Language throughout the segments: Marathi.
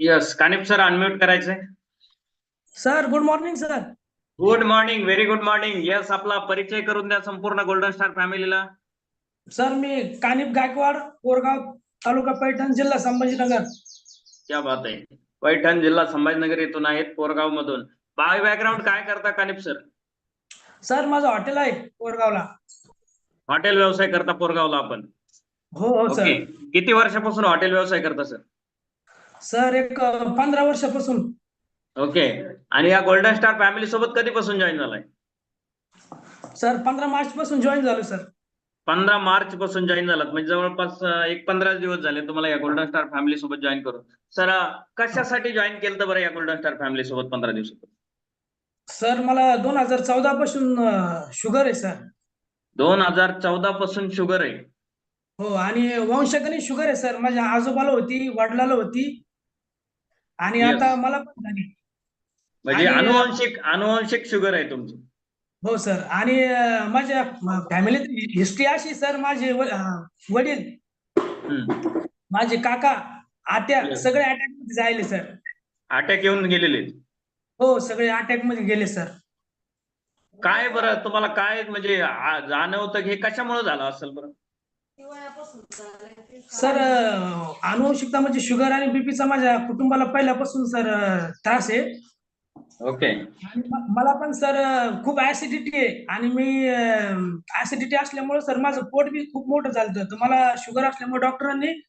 यस कानिप सर अनम्यूट करायचंय. Sir good morning sir good morning very good morning yes आपला परिचय करून द्या संपूर्ण गोल्डन स्टार फॅमिलीला सर मी कानिप गायकवाड कोरगाव तालुका पैठण जिल्हा संभाजीनगर. क्या बात आहे. पैठण जिल्हा संभाजीनगर येथून आहेत पोरगाव मधून बाय बॅकग्राऊंड काय करता कानिप सर सर माझं हॉटेल आहे कोरगावला. हॉटेल व्यवसाय करता पोरगावला आपण. हो हो ओके सर किती वर्षापासून हॉटेल व्यवसाय करता सर सर एक पंधरा वर्षापासून. ओके. आणि या गोल्डन स्टार फॅमिली सोबत कधीपासून जॉईन झालाय? सर पंधरा मार्च पासून जॉईन झालो सर. पंधरा मार्च पासून जॉईन झालात. म्हणजे जवळपास एक पंधरा दिवस झाले तुम्हाला या गोल्डन स्टार फॅमिली सोबत जॉईन करून. सर कशासाठी जॉईन केलं तर बरं या गोल्डन स्टार फॅमिली सोबत पंधरा दिवसात सर मला दोन हजार चौदा पासून शुगर आहे सर. दोन हजार चौदा पासून शुगर आहे. हो आणि वंशगणी शुगर आहे सर. माझ्या आजोबाला होती वडिलाला होती. आणि Yes. आता मला पण झाली म्हणजे आणि- अनुवंशिक अनुवंशिक शुगर आहे तुमची हो सर आणि अं, माझ्या फॅमिलीत हिस्ट्री अशी सर माझे व- अं, वडील हम्म. माझे काका आत्या Yes. सगळे अटॅकमध्ये जायले सर अटॅक येऊन गेलेले आहेत. हो सगळे अटॅकमध्ये गेले सर काय बरं तुम्हाला काय म्हणजे आ- जाणवतं की हे कशामुळे झालं असेल बरं सर अनुवंशिकता म्हणजे शुगर आणि बीपीचा माझ्या कुटुंबाला पहिल्यापासून सर त्रास आहे. ओके. म- मला पण सर खूप ऍसिडिटी आहे. आणि मी ऍसिडिटी असल्यामुळे सर माझं पोट बी खूप मोठं झालं तर मला शुगर असल्यामुळे डॉक्टरांनी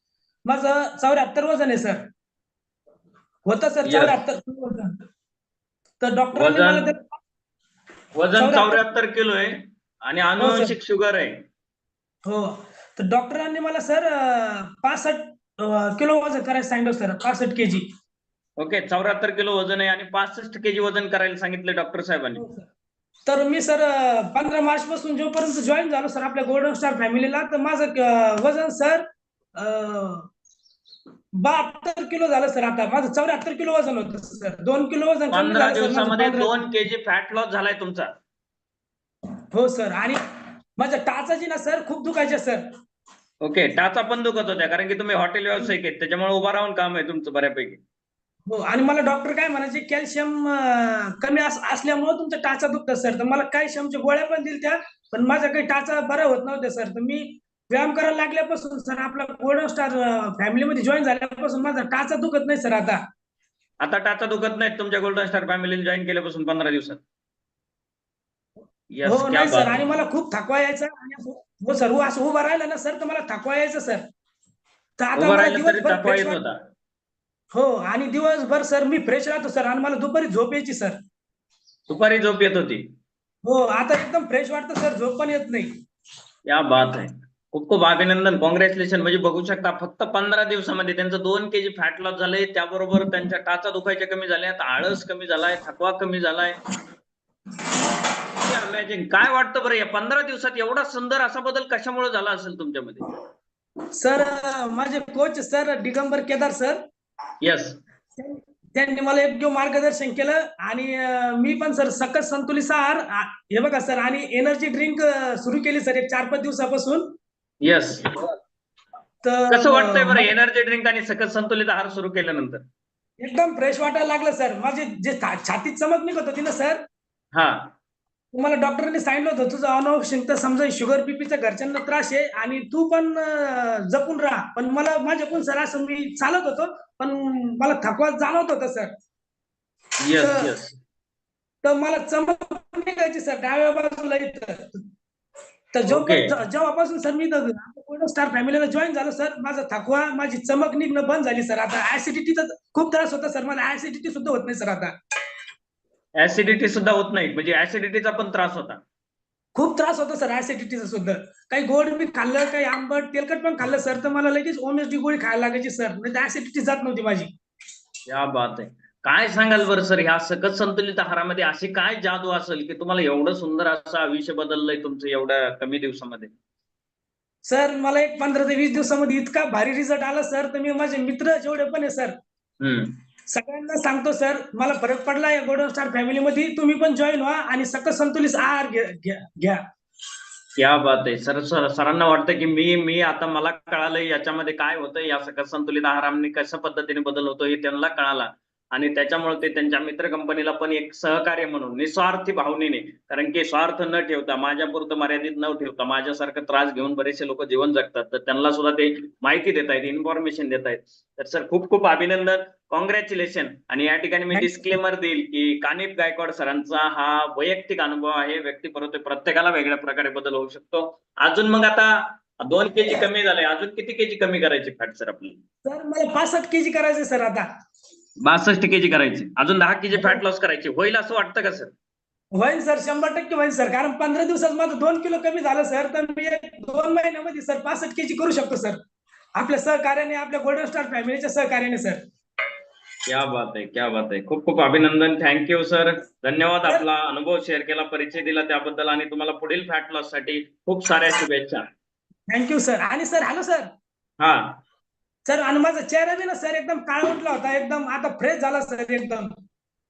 माझं चौऱ्याहत्तर वजन आहे सर. होतं सर Yes. चौऱ्याहत्तर वजन. तर डॉक्टरांनी वजन- मला ते- वजन चौऱ्याहत्तर- चौऱ्याहत्तर किलो आहे आणि अनुवंशिक शुगर आहे. हो. तर डॉक्टरांनी मला सर पासष्ट किलो वजन करायला सांगितलं सर पासष्ट केजी. ओके चौऱ्याहत्तर किलो वजन आहे आणि पासष्ट केजी वजन करायला सांगितले डॉक्टर साहेबांनी. तर मी सर पंधरा मार्च पासून जोपर्यंत जॉईन झालो सर आपल्या गोल्डन स्टार फॅमिलीला तर माझं वजन सर बहात्तर किलो झालं सर आता. माझं चौऱ्याहत्तर किलो वजन होतं सर. दोन किलो वजन कमी पंधरा झालं सर माझं दिवसामध्ये दोन केजी फॅट लॉस झालाय तुमचा. हो सर. आणि माझ्या टाचाची ना सर खूप दुखायचे सर. ओके टाचा पण दुखत होत्या कारण की तुम्ही हॉटेल व्यावसायिक आहेत त्याच्यामुळे उभा राहून काम आहे तुमचं बऱ्यापैकी. हो आणि मला डॉक्टर काय म्हणायचे कॅल्शियम कमी अस- असल्यामुळे तुमच्या टाचा दुखतात सर. तर मला कॅल्शियमच्या गोळ्या पण दिल्या त्या पण माझ्या काही टाचा बऱ्या होत नव्हत्या सर. तर मी व्यायाम करायला लागल्यापासून सर आपला गोल्डन स्टार फॅमिलीमध्ये जॉईन झाल्यापासून माझा टाचा दुखत नाही सर आता. आता टाचा दुखत नाहीत तुमच्या गोल्डन स्टार फॅमिलीने जॉईन केल्यापासून पंधरा दिवसात. Yes, हो क्या नाही बात सर. आहे. आणि मला खूप थकवा यायचा आणि असं- हो सर हो असं उभा राहिला ना सर तर मला थकवा यायचा सर. तर आता उभं मला राहिलं तरी दिवसभर थकवा fresh येत वाट- होता हो आणि दिवसभर सर मी फ्रेश राहतो सर आणि मला दुपारी झोप यायची सर. दुपारी झोप येत होती. हो आता एकदम फ्रेश वाटतं सर झोप पण येत नाही. या बात आहे खूप खूप अभिनंदन. कॉंग्रॅच्युलेशन म्हणजे बघू शकता फक्त पंधरा दिवसामध्ये त्यांचं दोन केजी फॅट लॉस झालंय. त्याबरोबर त्यांच्या टाचा दुखायच्या कमी झाल्यात आळस कमी झालाय थकवा कमी झालाय. काय वाटतं बरं? या पंधरा दिवसात एवढा सुंदर असा बदल कशामुळे झाला असेल तुमच्यामध्ये? सर माझे coach sir Digambar Kedar sir. Yes त्यांनी मला योग्य मार्गदर्शन केलं आणि मी पण सर सकस संतुलित आहार हे बघा सर आणि एनर्जी ड्रिंक सुरू केली सर एक चार पाच दिवसापासून. येस तर कसं वाटतंय बरं एनर्जी ड्रिंक आणि सकस संतुलित आहार सुरू केल्यानंतर? एकदम फ्रेश वाटायला लागलं सर. माझे जे छातीत चमक निघत होती ना सर हा. तुम्हाला डॉक्टरने सांगितलं होतं तुझं अनावश्यकता समजा शुगर बीपीचा घरच्यांना त्रास आहे आणि तू पण जपून राहा. पण मला माझ्याकडून सर असं मी चालत होतो पण मला थकवा जाणवत होता सर. येस तर- मला चमक निघायची सर डाव्या बाजूला इथं. तर जो. जेव्हापासून सर मी स्टार फॅमिलीला जॉईन झालो सर. माझा थकवा माझी चमक निघणं बंद झाली सर. आता ऍसिडिटीचा खूप त्रास होता सर. मला ऍसिडिटी सुद्धा होत नाही सर आता. ऍसिडिटी सुद्धा होत नाही. म्हणजे ऍसिडिटीचा पण त्रास होता. खूप त्रास होता सर ऍसिडिटीचा सुद्धा. काही गोड मी खाल्लं काही आंबट तेलकट पण खाल्लं सर तर मला लगेच ओमेसडी गोळी खायला लागायची सर म्हणजे ऍसिडिटी जात नव्हती माझी. या बात आहे. काय सांगाल बरं सर ह्या सकस संतुलित आहारामध्ये अशी काय जादू असेल की तुम्हाला एवढं सुंदर असं आयुष्य बदललंय तुमचं एवढ्या कमी दिवसामध्ये? सर मला एक पंधरा ते वीस दिवसामध्ये इतका भारी रिझल्ट आला सर तर मी माझे मित्र जेवढे पण आहे सर सगळ्यांना सांगतो सर मला फरक पडला या गोल्डन स्टार फॅमिलीमध्ये तुम्ही पण जॉईन व्हा आणि सकस संतुलित आहार घ्या- घ्या क्या बात आहे. सर सर सरांना वाटतं की मी मी आता मला कळालं याच्यामध्ये काय होतं या सकस संतुलित आहाराने कशा पद्धतीने बदल होतो हे त्यांना कळाला. आणि त्याच्यामुळे ते त्यांच्या मित्र कंपनीला पण एक सहकार्य म्हणून निस्वार्थी भावनेने कारण की स्वार्थ न ठेवता माझ्यापुरतं मर्यादित न ठेवता माझ्यासारखं त्रास घेऊन बरेचसे लोक जीवन जगतात. तर त्यांना सुद्धा ते माहिती देत आहेत इन्फॉर्मेशन देत आहेत. तर सर खूप खूप अभिनंदन. कॉंग्रॅच्युलेशन आणि या ठिकाणी मी. डिस्क्लेमर देईल की कानिप गायकवाड सरांचा हा वैयक्तिक अनुभव आहे. व्यक्तिपरत्वे प्रत्येकाला वेगळ्या प्रकारे बदल होऊ शकतो. अजून मग आता दोन केजी कमी झाले. अजून किती केजी कमी करायची फॅट सर आपली? सर मला पासष्ट केजी करायचे सर आता. बासष्ट केजी करायची. अजून दहा केजी फॅट लॉस करायची. होईल असं वाटतं का सर होईल सर शंभर टक्के होईल सर कारण पंधरा दिवसात माझं दोन किलो कमी झालं सर तर मी एक दोन महिन्यामध्ये सर पासष्ट केजी करू शकतो सर आपल्या सहकार्याने आपल्या गोल्डन स्टार फॅमिलीच्या सहकार्याने सर क्या बात आहे क्या बात आहे. खूप खूप अभिनंदन. थँक्यू सर धन्यवाद आपला अनुभव शेअर केला परिचय दिला त्याबद्दल आणि तुम्हाला पुढील फॅट लॉससाठी खूप साऱ्या शुभेच्छा. थँक्यू सर आणि सर हॅलो सर हा. सर आणि माझा चेहरा बी ना सर एकदम काळा उठला होता एकदम आता फ्रेश झाला सर एकदम.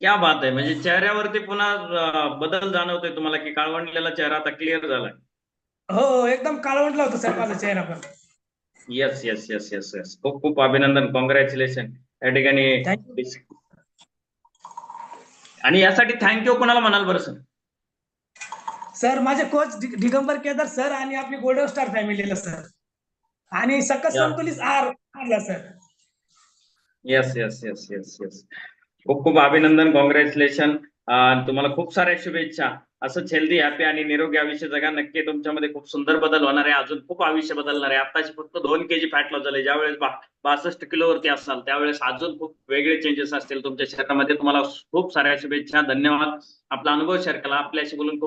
क्या बात आहे. म्हणजे चेहऱ्यावरती पुन्हा अं, बदल जाणवतोय तुम्हाला की काळवंडलेला चेहरा आता क्लिअर झालाय? हो एकदम काळवंटला होता सर माझा चेहरा पण. Yes yes yes yes yes खूप खूप अभिनंदन. कॉंग्रॅच्युलेशन या ठिकाणी आणि यासाठी थँक्यू कोणाला म्हणाल बरं सर? सर माझे कोच दिगंबर केदार सर आणि आपली गोल्डन स्टार फॅमिलीला सर. आणि सकस. संतुलित आहार sir. Yes yes yes yes yes खूप खूप अभिनंदन कॉंग्रॅच्युलेशन तुम्हाला खूप साऱ्या शुभेच्छा. असंच हेल्दी हॅपी आणि निरोगी आयुष्य जगा. नक्की तुमच्यामध्ये खूप सुंदर बदल होणार आहे. अजून खूप आयुष्य बदलणार आहे. आताची फक्त दोन केजी फॅट लॉस झाले. ज्यावेळेस बासष्ट किलोवरती असाल त्यावेळेस अजून खूप वेगळे चेंजेस असतील. तुमच्या शरीरामध्ये तुम्हाला खूप साऱ्या शुभेच्छा. धन्यवाद. आपला अनुभव शेअर केला आपल्याशी बोलून खूप